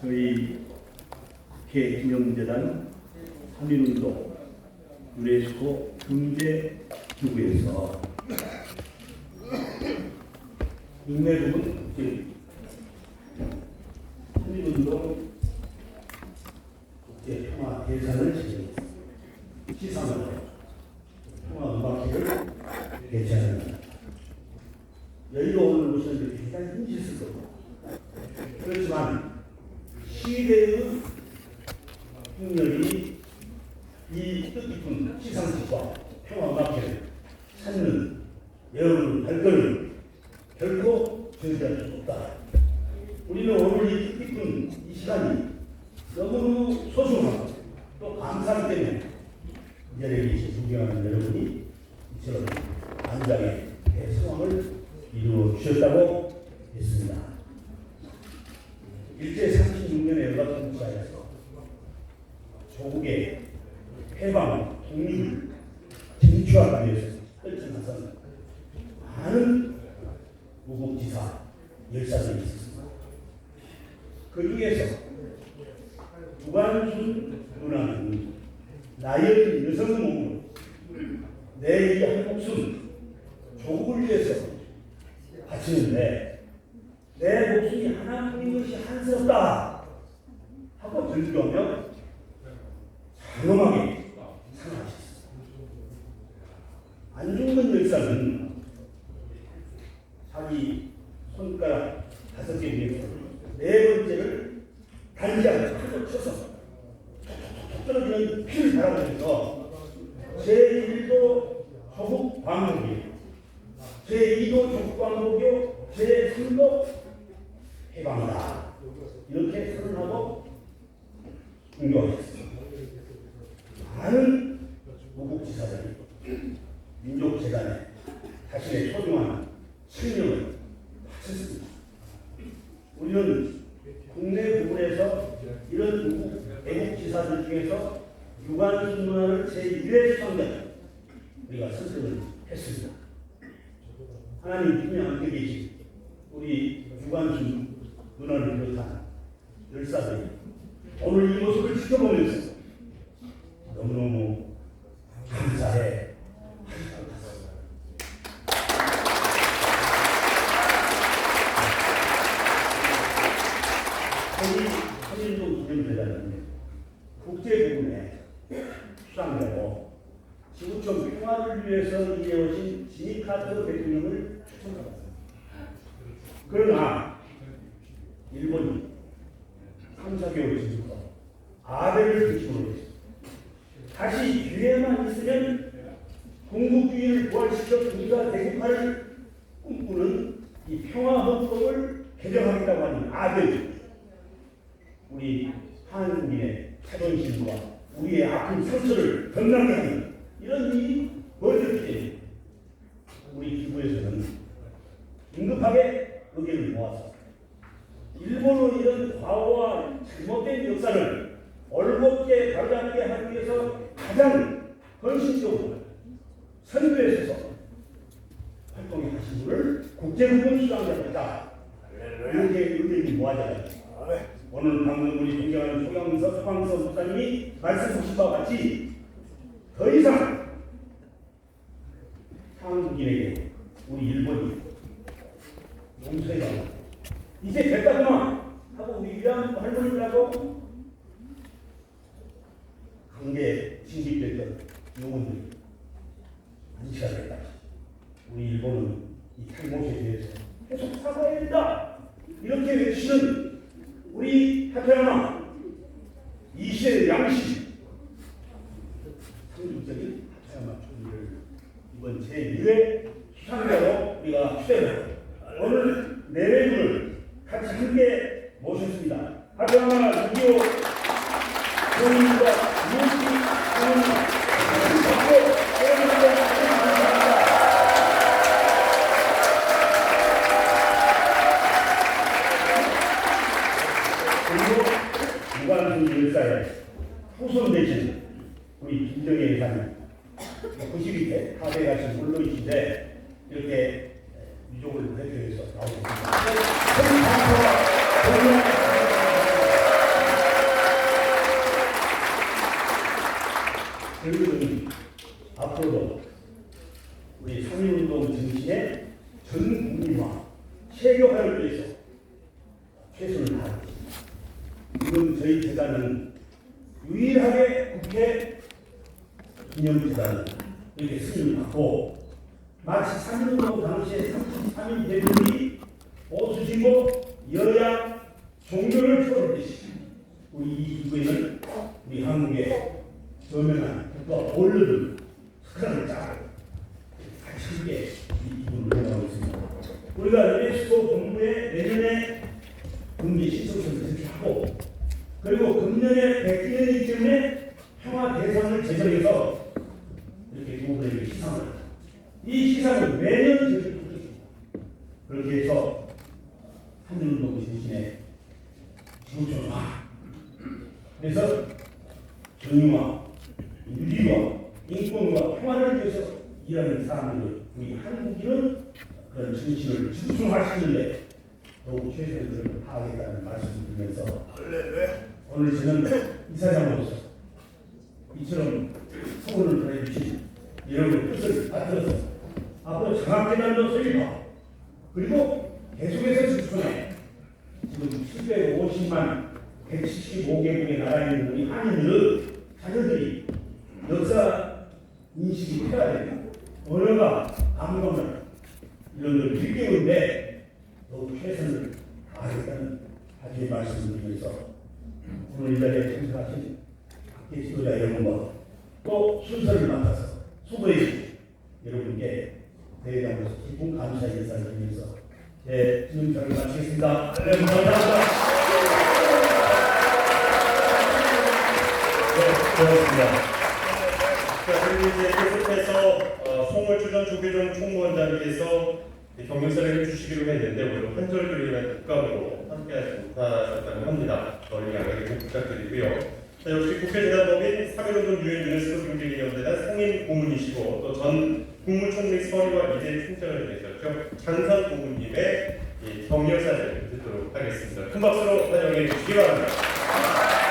저희 개기념재단 3.1운동 유네스코 경제기구에서 3.1운동 국제평화 대사를 진행했습니다. 시상으로 평화음악회를 개최합니다. 여의도 오늘 오시는데 굉장히 힘쓰실 거고 그렇지만 시대의 풍렬이 이 뜻깊은 시상식과 평화음악회를 찾는 여러분 발걸음 결코 저지할 수 없다. 우리는 오늘 이 뜻깊은 이 시간이 너무너무 소중하고 또 감사하기 때문에 이 자리에 계신 존경하는 여러분이 이처럼 안장의 대성황을 이루어 주셨다고 했습니다. 일제 36년의 연합통치하에서 조국의 해방, 독립을 쟁취하기 위해서 떨쳐나선 많은 무국지사 열사들이 있었습니다. 그 중에서 무관순 누나는 나의 여성 몸을 내이 한 목숨 조국을 위해서 바치는데 내 목숨이 하나뿐인 것이 한스럽다 하고 들교하며 장엄하게 상하셨습니다. 안중근 열사는 자기 손가락 다섯 개 위에서 네 번째를 단지하게 크게 쳐서 톡톡톡 떨어지는 피를 바라보면서 제1도 조국 광복이 제2도 조국 광복이요. 제3도 해방이다 이렇게 선언하고 공교하셨습니다. 많은 무국지사들이 민족재단에 자신의 소중한 생명을 바쳤습니다. 우리는 국내 부분에서 이런 애국 지사들 중에서 유관순 문화를 제1회 수상자 우리가 선택을 했습니다. 하나님 분이 함께 계신 우리 유관순 문화를 비롯한 열사들이 오늘 이 모습을 지켜보면서 너무너무 감사해 하실 것 같습니다. 저희 서진동 기념재단은 국제 부분에 수상되고 지구촌 평화를 위해서 일해오신 지미 카터 대통령을 추천받았습니다. 그러나 일본이 3, 4개월 지속으로 아베를 중심으로 했습니다. 다시 기회만 있으면 공국주의를 부활시켜 우리가 대국화를 꿈꾸는 이 평화헌법을 개정하겠다고 하는 아베 우리 한국인의 자존심과 우리의 아픈 상처를 건강하게 이런 일이 벌어졌기 우리 기부에서는 긴급하게 의견을 모아서 일본의 이런 과오와 잘못된 역사를 올곧게 바로잡게 하기 위해서 가장 헌신적으로 선두에 서서 활동해 하신 분을 국제부분 수상자입니다. 이렇게 의견이 모아져요. 오늘 방금 우리 존경하는 소경서 서광서 목사님이 말씀하신 바와 같이 더 이상 한국인에게 우리 일본이 용서해달라. 이제 됐다구나 하고 우리 위안 할머니들하고 관계 진립됐던 요원들이 안치하겠다. 우리 일본은 이 탈못에 대해서 계속 사과해야 된다. 이렇게 외치는 태야마 이 시대의 양심 상징적인 하태야마 총리를 이번 제1회 수상자로 우리가 추대하고 오늘 네 분을 같이 함께 모셨습니다. 하태야마 6.25 총리과 유지 총리 박수 여러분들 감사합니다. 그리고 무관순 열사의 후손 되신 우리 김정혜 회사님 92세 하대 가신 물론이신데 이렇게 유족을 대표해서 나오셨습니다. 결국은 앞으로도 우리 상인운동 정신의 전 국민화, 체계화를 위해서 최선을 다하겠습니다. 지금 저희 재단은 유일하게 국회 기념재단 이렇게 승인을 받고 마치 상인운동 당시에 33인 대표들이 보수진보 여야 종교를 표현했듯이 우리 이 기구에는 우리 한국의 저명한 국가 원로들 스크럼을 짜고 같이 함께 이 기분을 해나가고 있습니다. 우리가 유네스코 본부에 내년에 금기 신청서를 그리고 금년에 100주년이기 때문에 평화 대상을 제정해서 이렇게 부부에게 시상을. 이 시상을 매년. 그렇게 해서 한일운동 정신의 지구촌화 그래서 정의와 윤리와 인권과 평화를 위해서 일하는 사람들 우리 한국인은 그런 정신을 지구촌화시키는데 더욱 최선을 다하겠다는 말씀을 드리면서 오늘 저는 이사장으로서 이처럼 소원을 보내주신 여러분의 뜻을 받들어서 앞으로 장학재단도 설립하고 그리고 계속해서 지구촌에 지금 750만 175개국의 나라에 있는 우리 한인들 자녀들이 역사 인식이 필요하다. 언어가 아무거나 이런 걸 일깨우는데 더욱 최선을 다하겠다는 하나님의 말씀을 드리면서 오늘 이 자리에 참석하신 지도자 여러분과 또 순서를 맡아서 수고해 여러분께 대회장으로서 깊은 감사 인사를 드리면서 제 진행자를 마치겠습니다. 네, 감사합니다. 네, 고맙습니다. 자, 그리고 이제 계속해서 어, 송월주전 조계종 총무원장님께서 이 경력사를 해주시기로 했는데 오늘 한절그리는 국감으로 함께하지 못하셨다고 합니다. 저희 양해를 부탁드리고요. 자, 역시 국회재단법인 3.1운동 유엔 유네스코 경제기념재단 상임 고문이시고 또 전 국무총리 서리와 이재 총장을 계셨죠. 장선 고문님의 이 경력사를 듣도록 하겠습니다. 큰 박수로 환영해 주시기 바랍니다.